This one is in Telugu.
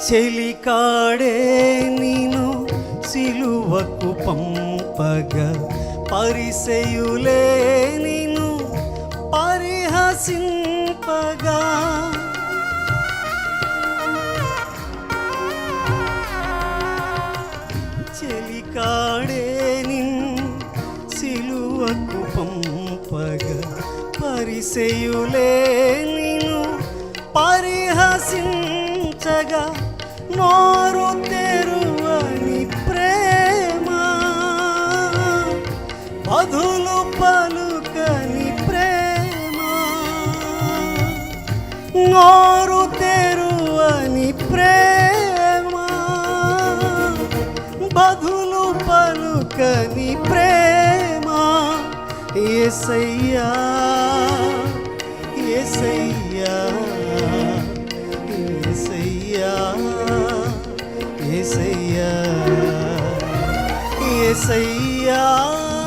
చెలికాడే నేను సిలువకు పంపగ. పరిసయులే నిను పరిహసింపగా. చెలికాడే నిన్ను సిలువకు పంపగ. పరిసయులే నిను పరిహసించగా. బదులు పలుకని ప్రేమ. నోరు తెరువని ప్రేమ. బదులు పలుకని ప్రేమ. ఏసయ్యా ఏసయ్యా ఏసయ్యా ఏసయ్యా ఏసయ్యా.